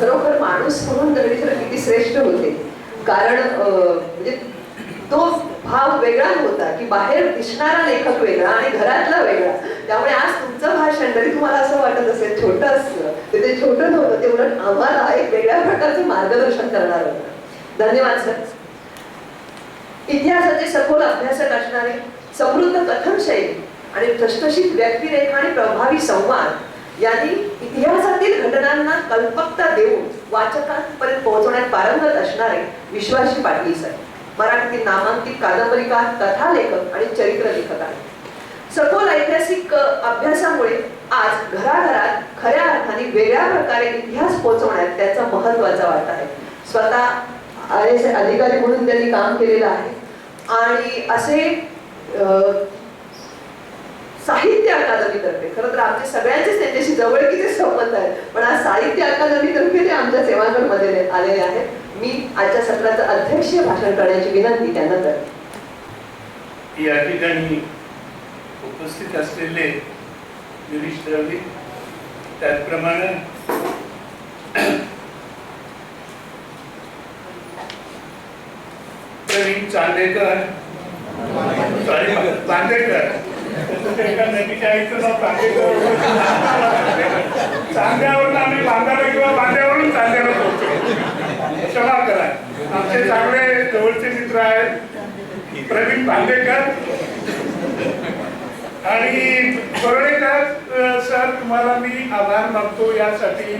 खरोखर माणूस म्हणून दगडीधर किती श्रेष्ठ होते. कारण म्हणजे तो भाव वेगळा होता की बाहेर दिसणारा लेखक वेगळा आणि घरातला वेगळा. त्यामुळे आज तुमचं भाषण जरी तुम्हाला असं वाटत असेल छोटं असलं तर ते छोटं नव्हतं ते उलट आम्हाला एक वेगळ्या प्रकारचं मार्गदर्शन करणार होतं. धन्यवाद सर. इतिहासाचे सखोल अभ्यासक असणारे समृद्ध कथन शैली आणि ठसठशीत व्यक्तिरेखा आणि प्रभावी संवाद यांनी इतिहासातील घटनांना कल्पकता देऊन वाचकांपर्यंत पोहोचवण्यात पारंगत असणारे विश्वासी पाटील सर मराठीतील नामांकित कादंबरीकार कथा लेखक आणि चरित्र लेखक आहेत. सखोल ऐतिहासिक अभ्यासामुळे आज घराघरात खऱ्या अर्थाने वेगळ्या प्रकारे इतिहास पोहोचवण्यात त्याचा महत्त्वाचा वाटा आहे. स्वतः आय एस अधिकारी म्हणून त्यांनी काम केलेलं आहे. आणि असे साहित्य अकादमीतर्फे खरं तर आमचे सगळ्यांचेच त्यांच्याशी जवळकीचे संबंध आहेत. पण आज साहित्य अकादमीतर्फे ते आमच्या सेवांगडमध्ये आलेले आहेत. मी आजच्या सत्राचं अध्यक्षीय भाषण करण्याची विनंती त्यांना करते. या ठिकाणी उपस्थित असलेले गिरीश रवी त्याचप्रमाणे प्रवीण चांदेकर. चांदेकर. चांद्यावरून आम्ही बांधाला किंवा बांध्यावरून चांद्याला पोहोचतो. क्षमा करा. आमचे चांगले जवळचे मित्र आहेत. प्रवीण बांदेकर आणि बरोडेकर सर तुम्हाला मी आभार मानतो. यासाठी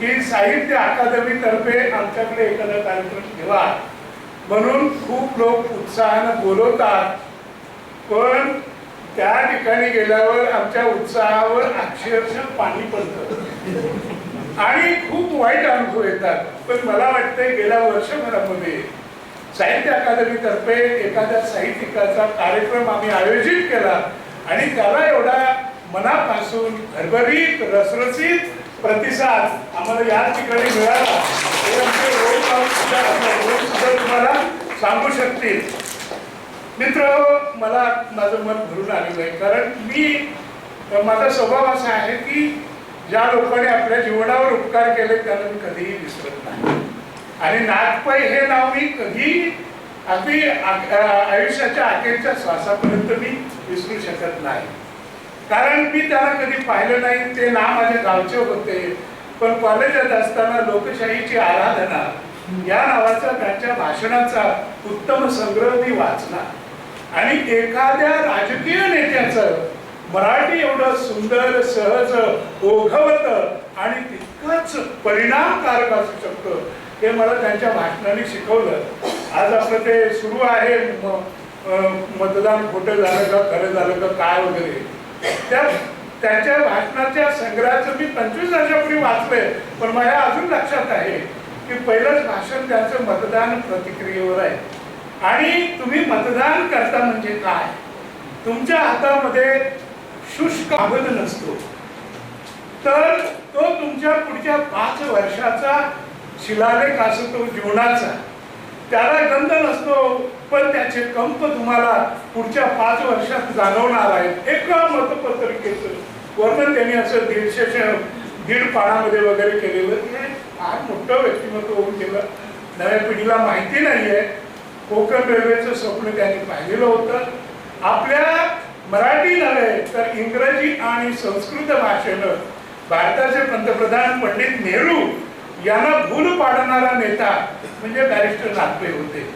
की साहित्य अकादमीतर्फे आमच्याकडे एखादा कार्यक्रम ठेवा. म्हणून खूप लोक उत्साहानं बोलवतात. पण त्या ठिकाणी गेल्यावर आमच्या उत्साहावर अक्षरशः पाणी पडतं. आणि खूप वाईट अनुभव येतात. पण मला वाटतंय गेल्या वर्षभरामध्ये साहित्य अकादमीतर्फे एखाद्या साहित्यिकाचा कार्यक्रम आम्ही आयोजित केला आणि त्याला एवढा मनापासून भरभरीत रसरसीत प्रतिसाद आम्हाला या ठिकाणी मिळाला. हे आमचे रोज सुद्धा तुम्हाला सांगू शकतील. मित्र मला माझं मन भरून आलेलं आहे. कारण मी माझा स्वभाव असा आहे की ज्या लोकांनी आपल्या जीवनावर उपकार केले त्यांना मी कधीही विसरत नाही. आणि नागपै हे नाव मी कधी अगदी आयुष्याच्या अखेरच्या श्वासापर्यंत मी विसरू शकत नाही. कारण मी त्याला कधी पाहिलं नाही. ते नाव माझ्या गावचे होते. पण कॉलेजात असताना लोकशाहीची आराधना या नावाचा त्यांच्या भाषणाचा उत्तम संग्रह मी वाचला. आणि एखाद्या राजकीय नेत्याचं मराठी एवढं सुंदर सहज ओघवत आणि तितकंच परिणामकारक असू शकतं हे मला त्यांच्या भाषणाने शिकवलं. आज आपलं ते सुरू आहे मतदान खोटं झालं का खरं झालं का काय वगैरे. त्या त्याच्या भाषणाच्या संग्रहाचं मी पंचवीस वर्षापूर्वी वाचलंय पण माझ्या अजून लक्षात आहे की पहिलंच भाषण त्यांचं मतदान प्रतिक्रियेवर आहे. आणि तुम्ही मतदान करता म्हणजे काय? तुमच्या हातामध्ये शुष्क कागद नसतो. तर तो तुमच्या पुढच्या पाच वर्षाचा शिलालेख असतो जीवनाचा त्याला गंध नसतो पण त्याचे कंप तुम्हाला पुढच्या पाच वर्षात जाणवणार आहे एका मतपत्रिकेचं वर्णन त्यांनी असं दीडशे दीड पानामध्ये वगैरे केलेलं हे फार मोठं व्यक्तिमत्व होऊन गेलं. नव्या पिढीला माहिती नाहीये. कोकण रेल्वेचं स्वप्न त्यांनी पाहिलेलं होतं. आपल्या मराठी नव्हे तर इंग्रजी आणि संस्कृत भाषेनं भारताचे पंतप्रधान पंडित नेहरू यांना भूल पाडणारा नेता म्हणजे बॅरिस्टर नागपे होते.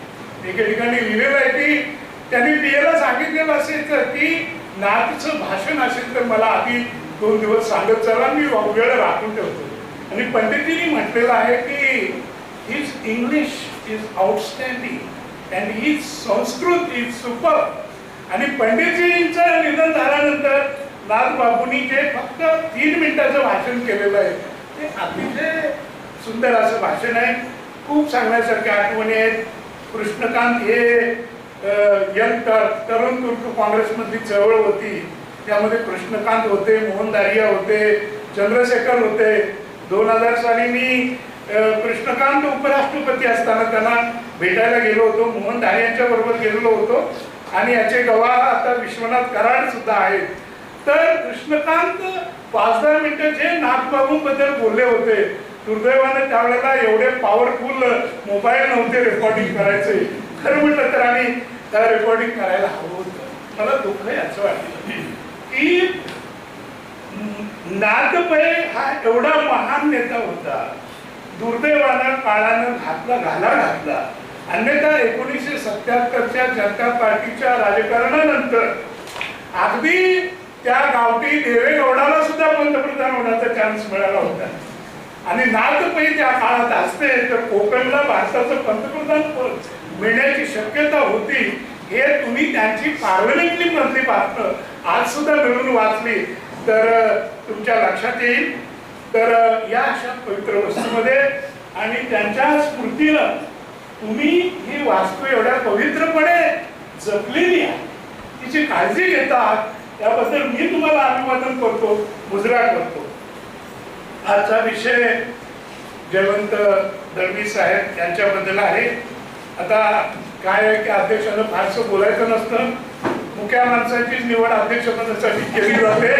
एके ठिकाणी लिहिलेलं आहे की त्यांनी पीएला सांगितलेलं असायचं की नाथचं भाषण असेल तर मला आधी दोन दिवस सांगत चला मी वेळ राखून ठेवतो. आणि पंडितजींनी म्हटलेलं आहे की हिज इंग्लिश इज आउटस्टँडिंग आणि ही संस्कृत इज सुपर आणि पंडितजींचं निधन झाल्यानंतर नाथबाबूंनी जे फक्त तीन मिनिटाचं भाषण केलेलं आहे. ते अतिशय सुंदर असं भाषण आहे. खूप सांगण्यासारख्या आठवणी आहेत. कृष्णकांत हे यंग तरुण तुर्क काँग्रेसमधली चळवळ होती. त्यामध्ये कृष्णकांत होते मोहन दारिया होते चंद्रशेखर होते. दोन हजार साली मी कृष्णकांत उपराष्ट्रपती असताना त्यांना भेटायला गेलो होतो. मोहन दारियांच्या बरोबर गेलेलो होतो. आणि याचे गवाह आता विश्वनाथ कराड सुद्धा आहेत. तर कृष्णकांत पाच दहा मिनिटं जे नागबाबूंबद्दल बोलले होते दुर्दैवाने त्यावेळेला एवढे पॉवरफुल मोबाईल नव्हते रेकॉर्डिंग करायचे. खरं म्हटलं तर आम्ही त्या रेकॉर्डिंग करायला हवं होतं. मला दुःख आहे असं वाटलं की नागपै हा एवढा महान नेता होता. दुर्दैवानं काळानं घातला घाला घातला. अन्यथा एकोणीसशे सत्याहत्तरच्या जनता पार्टीच्या राजकारणानंतर अगदी त्या गावठी देवेगौडाला सुद्धा पंतप्रधान होण्याचा चान्स मिळाला होता. आणि नागपै त्या काळात असते तर कोकणला भारताचं पंतप्रधान पद मिळण्याची शक्यता होती हे तुम्ही त्यांची पार्लमेंटली मधली बातमी आज सुद्धा मिळून वाचली. तर तुमच्या लक्षात येईल तर या अशा पवित्र वस्तूमध्ये आणि त्यांच्या स्मृतीला तुम्ही ही वास्तू एवढ्या पवित्रपणे जपलेली आहे. तिची काळजी घेतात त्याबद्दल मी तुम्हाला अभिवादन करतो मुजरा करतो. आजचा विषय जयवंत दळवी साहेब यांच्याबद्दल आहे. आता काय आहे की अध्यक्षानं फारसं बोलायचं नसतं. मुख्या माणसाची निवड अध्यक्षपदासाठी केली जाते.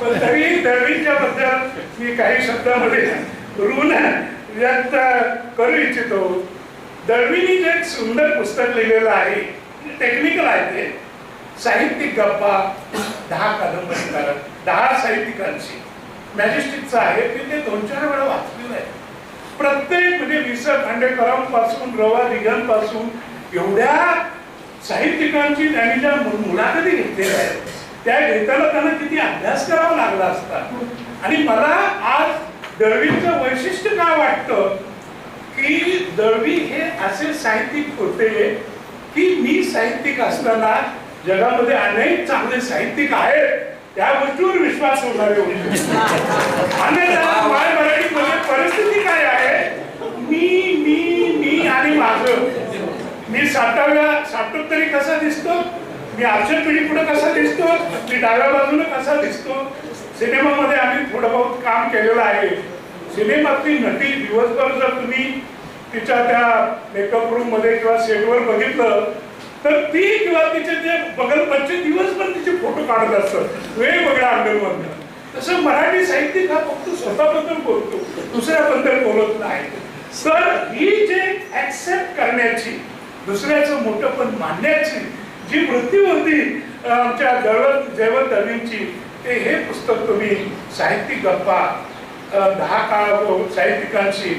पण तरी दळवींच्या बद्दल मी काही शब्दामध्ये ऋण व्यक्त करू इच्छितो. दळवीनी जे एक सुंदर पुस्तक लिहिलेलं आहे टेक्निकल आहे ते. साहित्यिक गप्पा दहा कादंबरीकार दहा साहित्यिकांची मॅजेस्टिकचं आहे मी ते दोन चार वेळा वाचलेलं आहे. प्रत्येक म्हणजे वि स खांडेकरांपासून रवा दिघांपासून एवढ्या साहित्यिकांची त्यांनी ज्या मु- मुलाखती घेतलेल्या आहेत त्या घेताना त्यांना किती अभ्यास करावा लागला असता. आणि मला आज दळवीचं वैशिष्ट्य काय वाटतं? की दळवी हे असे साहित्यिक होते की मी साहित्यिक असताना जगामध्ये अनेक चांगले साहित्यिक आहेत त्या गोष्टीवर विश्वास होणारे होते. मराठीमध्ये परिस्थिती काय आहे? मी मी मी आणि माझं. मी साठाव्या साठवत तरी कसा दिसतो? मी आमच्या पिढी पुढे कसा दिसतो? मी डाव्या बाजूने कसा दिसतो? सिनेमामध्ये आम्ही थोडं बहुत काम केलेलं आहे. सिनेमातली नटी दिवसभर जर तुम्ही तिच्या त्या मेकअप रूममध्ये किंवा सेटवर बघितलं तर ती किंवा तिचे जे बगलपंचे म्हणजे दिवसभर तिचे फोटो काढत असतात वेगवेगळ्या अंगणमधनं तसं मराठी साहित्यिक हा फक्त स्वतःबद्दल बोलतो दुसऱ्याबद्दल बोलत नाही. तर ही जे ऍक्सेप्ट करण्याची दुसऱ्याचं मोठंपण मानण्याची जी वृत्ती होती आमच्या जवळ जयवंत दळवींची ते हे पुस्तक तुम्ही साहित्यिक गप्पा दहा काळ साहित्यिकांशी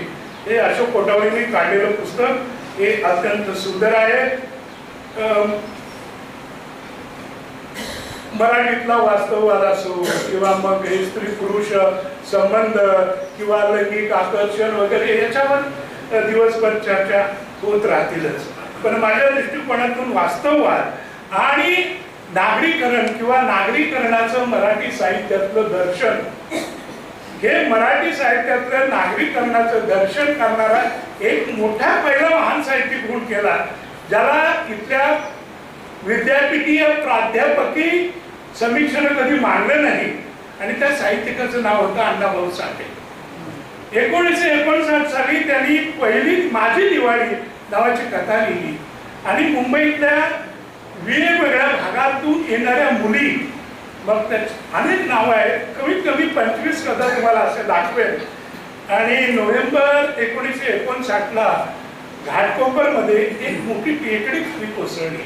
हे अशोक कोटावळींनी काढलेलं पुस्तक हे अत्यंत सुंदर आहे. मराठीतला वास्तववाद असो किंवा मग हे स्त्री पुरुष संबंध किंवा लैंगिक आकर्षण वगैरे याच्यावर दिवसभर चर्चा होत राहतीलच. पण माझ्या दृष्टिकोनातून वास्तववाद आणि नागरीकरण किंवा नागरीकरणाचं मराठी साहित्यातलं दर्शन. हे मराठी साहित्यातलं नागरीकरणाचं दर्शन करणारा एक मोठा पहिला महान साहित्यिक गुण केला. ज्याला इथल्या विद्यापीठीय प्राध्यापकी समीक्षण कधी मानलं नाही. आणि त्या साहित्यिकाचं नाव होतं अण्णाभाऊ साठे. एकोणीसशे एकोणसाठ साली त्यांनी पहिली माझी दिवाळी नावाची कथा लिहिली. आणि मुंबईतल्या वेगवेगळ्या भागातून येणाऱ्या मुली मग त्याची अनेक नावं आहेत. कमीत कमी पंचवीस कथा तुम्हाला असे दाखवेल आणि नोव्हेंबर एकोणीसशे एकोणसाठला घाटकोपरमध्ये एक मोठी टेकडी खाली कोसळली.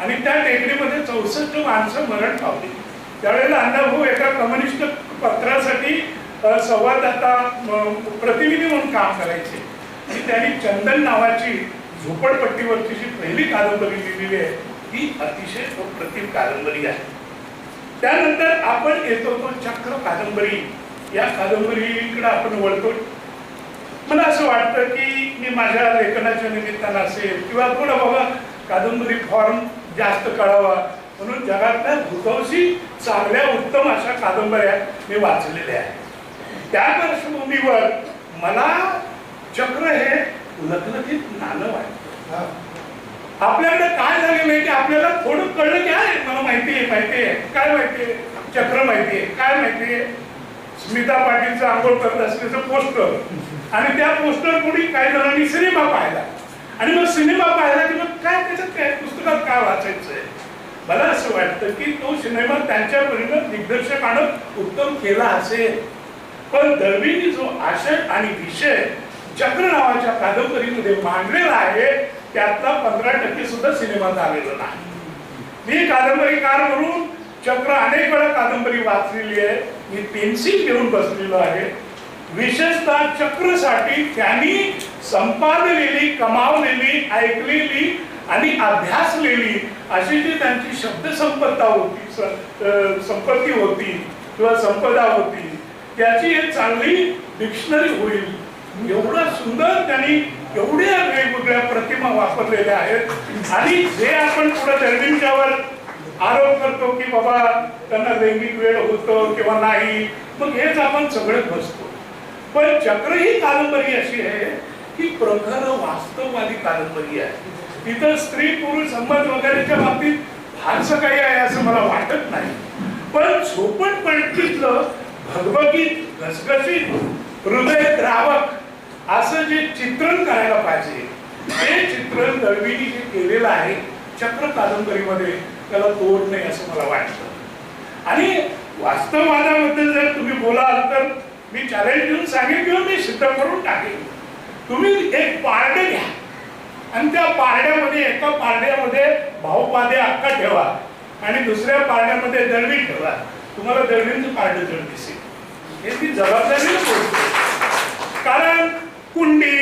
आणि त्या टेकडीमध्ये चौसष्ट माणसं मरण पावली. त्यावेळेला अण्णाभाऊ एका कम्युनिस्ट पत्रासाठी संवाददाता प्रतिनिधी म्हणून काम करायचे. आणि त्यांनी चंदन नावाची झोपडपट्टीवरची जी पहिली कादंबरी लिहिलेली आहे ती अतिशय अप्रतिम कादंबरी आहे. त्यानंतर आपण येतो तो चक्र कादंबरी. या कादंबरीकडे आपण वळतो. मला असं वाटतं की मी माझ्या लेखनाच्या निमित्तानं असेल किंवा थोडं बाबा कादंबरी फॉर्म जास्त कळावा म्हणून जगातल्या भूतवशी चांगल्या उत्तम अशा कादंबऱ्या मी वाचलेल्या आहेत. त्या पार्श्वभूमीवर मला चक्र हे लखलखीत नाणं वाटतं. आपल्याकडे काय झालेलं आहे की आपल्याला थोडं कळलं की आहे मला माहिती आहे माहिती आहे काय माहिती आहे चक्र माहिती आहे काय माहिती आहे स्मिता पाटीलचं आंघोळ करत असल्याचं पोस्टर. आणि त्या पोस्टर पुढे काही जणांनी सिनेमा पाहिला. आणि मग सिनेमा पाहिला की मग काय त्याच्यात काय पुस्तकात काय वाचायचंय? मला असं वाटतं की तो सिनेमा त्यांच्या परीनं दिग्दर्शकानं उत्तम केला असेल. पण दळवींनी जो आशय आणि विषय चक्र नावाच्या कादंबरीमध्ये मांडलेला आहे त्यातला पंधरा टक्के सुद्धा सिनेमात आलेला नाही. मी कादंबरीकार म्हणून चक्र अनेक वेळा कादंबरी वाचलेली आहे. मी पेन्सिल घेऊन बसलेलो आहे. विशेषतः चक्रसाठी त्यांनी संपादलेली कमावलेली ऐकलेली आणि अभ्यासलेली अशी जी त्यांची शब्दसंपदा होती संपत्ती होती किंवा संपदा होती त्याची एक चांगली डिक्शनरी होईल. एवढा सुंदर त्यांनी एवढ्या वेगवेगळ्या प्रतिमा वापरलेल्या आहेत. आणि जे आपण पुढे दळवींच्यावर आरोप करतो की बाबा त्यांना लैंगिक वेळ होतो किंवा नाही मग हेच आपण सगळं बसतो. पण चक्र ही कादंबरी अशी आहे की प्रखर वास्तववादी कादंबरी आहे. तिथं स्त्री पुरुष संबंध वगैरेच्या बाबतीत फारसं काही आहे असं मला वाटत नाही. पण झोपडपट्टीतलं भगभगीत घसघशीत हृदय द्रावक असं जे चित्रण करायला पाहिजे ते चित्रण दळवीने जे केलेलं आहे चक्र कादंबरीमध्ये त्याला तोड नाही असं मला वाटतं. आणि वास्तववादाबद्दल जर तुम्ही बोलाल तर मी चॅलेंज देऊन सांगेन किंवा मी सिद्ध करून टाकेन. तुम्ही एक पारडे घ्या. आणि त्या पारड्यामध्ये एका पारड्यामध्ये भाऊपादे अक्का ठेवा आणि दुसऱ्या पारड्यामध्ये दळवी ठेवा. तुम्हाला दळवींचं पारडं जड दिसेल. हे ती जबाबदारी कारण कुंडी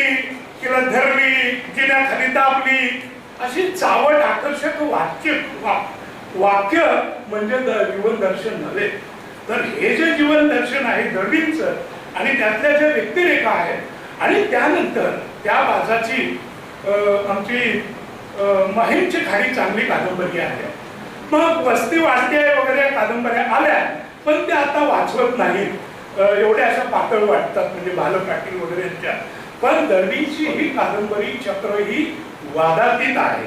किंवा धरली जिन्याखाली दाबली अशी चावट आकर्षक वाक्य वाक्य म्हणजे जीवन दर्शन नव्हे. तर हे जे जीवन दर्शन आहे दळवींचं आणि त्यातल्या ज्या व्यक्तिरेखा आहेत आणि त्यानंतर त्या बाजाची आमची माहीमची खाली चांगली कादंबरी आहे. मग वस्ती वाढते वगैरे कादंबऱ्या आल्या पण त्या आता वाचवत नाहीत. एवढ्या अशा पातळ वाटतात म्हणजे बालकाटी वगैरे यांच्या. पण दळवींची ही कादंबरी चक्र ही वादातीत आहे.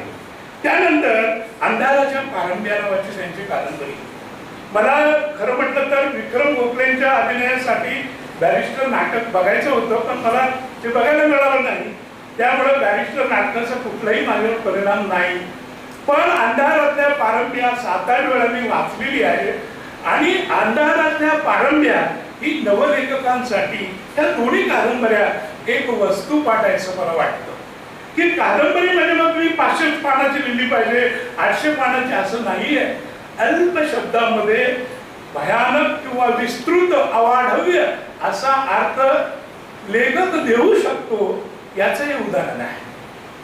त्यानंतर अंधाराच्या पारंब्या नावाची त्यांची कादंबरी. मला खरं म्हटलं तर विक्रम गोखलेंच्या अभिनयासाठी बॅरिस्टर नाटक बघायचं होतं पण मला ते बघायला मिळालं नाही. त्यामुळे बॅरिस्टर नाटकाचा कुठलाही माझ्यावर परिणाम नाही. पण अंधारातल्या पारंब्या सात आठ वेळा मी वाचलेली आहे आणि अंधारातल्या पारंब्या ही नवलेखकांसाठी त्या दोन्ही कादंबऱ्या एक वस्तुपाठ आहे असं मला वाटतं. की कादंबरी म्हणजे मग तुम्ही पाचशे पानाची लिहिली पाहिजे आठशे पानाची असं नाही आहे अल्प शब्दामध्ये भयानक किंवा विस्तृत अवाढव्य असा अर्थ लेखक देऊ शकतो याचं हे उदाहरण आहे.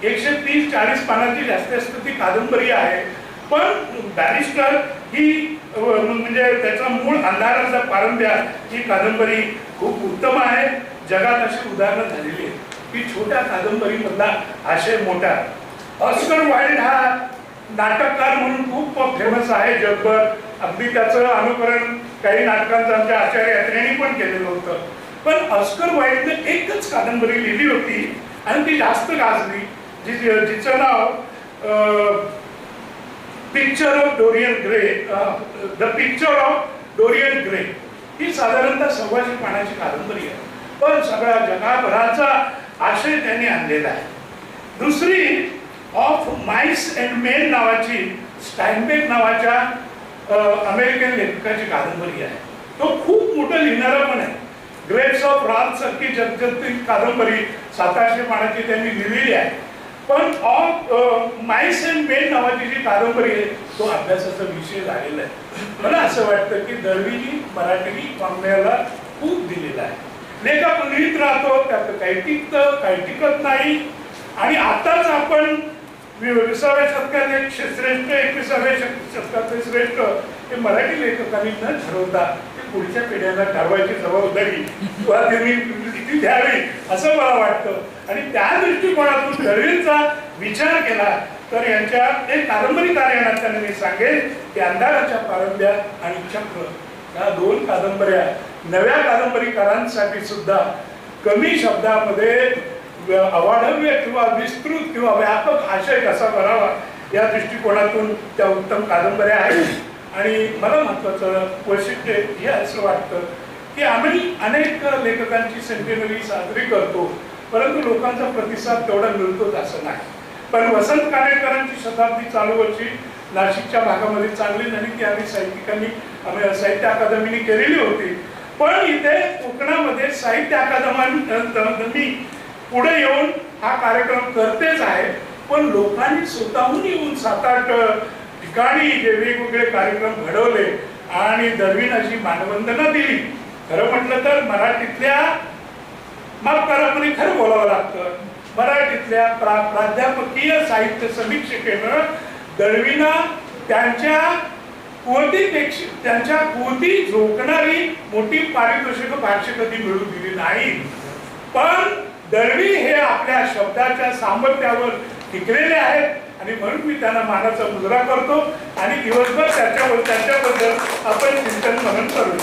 एकशे तीस चाळीस पानाची जास्तीत जास्त ती कादंबरी आहे. पण बॅरिस्टर ही म्हणजे त्याचा मूळ अंधाराचा पारंब्या ही कादंबरी खूप उत्तम आहे. जगात अशी उदाहरणं झालेली आहेत. की छोट्या कादंबरीमधला आशय मोठा. ऑस्कर वाईल्ड हा नाटककार म्हणून खूप फेमस आहे. जगभर अगदी त्याचं अनुकरण काही नाटकांचं आमच्या आचार्य यात्रेने पण केलेलं होतं. पण ऑस्कर वाईल्डनं एकच कादंबरी लिहिली होती आणि ती जास्त गाजली. जी- जिचं नाव picture of Dorian Gray the picture of Dorian Gray ही साधारणतः सव्वाशे पाण्याची कादंबरी आहे. पण सगळ्या जगाभराचा आशय त्यांनी आणलेला आहे. दुसरी ऑफ माइस अँड मेन नावाची स्टाइनबेक नावाच्या अमेरिकन लेखकाची कादंबरी आहे. तो खूप मोठं लिहिणारा पण आहे. ग्रेप्स ऑफ रात सारखी जगजगती कादंबरी सातारशे पाण्याची त्यांनी लिहिलेली आहे. पण ऑफ माईस अँड मेन नावाची जी कादंबरी आहे तो अभ्यासाचा विषय झालेला आहे. मला असं वाटतं की दळवीनी मराठी वाङ्मयाला खूप दिलेला आहे. लेखक लिहित राहतो त्यात काही टिकतं काही टिकत नाही. आणि आताच आपण विसाव्या शतकात एक श्रेष्ठ एकविसाव्या शतकातले श्रेष्ठ हे मराठी लेखकांनी न ठरवता ते पुढच्या पिढ्यांना ठरवायची जबाबदारी किंवा त्यांनी किती द्यावी असं मला वाटतं. आणि त्या दृष्टिकोनातून दळवींचा विचार केला तर यांच्या एक कादंबरी कार्यानात्याने मी सांगेन की अंधाराच्या पारंब्या आणि चक्र या दोन कादंबऱ्या नव्या कादंबरीकारांसाठी सुद्धा कमी शब्दामध्ये अवाढव्य किंवा विस्तृत किंवा व्यापक आशय कसा करावा या दृष्टिकोनातून त्या उत्तम कादंबऱ्या आहेत. आणि मला महत्वाचं वैशिष्ट्य हे असं वाटतं की आम्ही अनेक लेखकांची सेंटेनरी साजरी करतो. परंतु लोकांचा प्रतिसाद तेवढा मिळतोच असं नाही. पण वसंत कानेटकरांची शताब्दी चालू वर्षी नाशिकच्या भागामध्ये चांगली झाली ती आम्ही साहित्यिकांनी आम्ही साहित्य अकादमीने केलेली होती. पण इथे कोकणामध्ये साहित्य अकादमी पुढे येऊन हा कार्यक्रम करतेच आहे. पण लोकांनी स्वतःहून येऊन सात आठ ठिकाणी जे वेगवेगळे कार्यक्रम घडवले आणि दरवीन अशी मानवंदना दिली. खरं म्हटलं तर मराठीतल्या मग परंपरे खरं बोलावं लागतं. मराठीतल्या प्रा प्राध्यापकीय साहित्य समीक्षकेनं दळवीना त्यांच्या कुवतीपेक्षा त्यांच्या कुवती झोकणारी मोठी पारितोषिक फारशी कधी मिळू दिली नाही पण दळवी हे आपल्या शब्दाच्या सामर्थ्यावर टिकलेले आहेत आणि म्हणून मी त्यांना मानाचा मुजरा करतो आणि दिवसभर त्याच्यावर त्यांच्याबद्दल आपण चिंतन मनन करू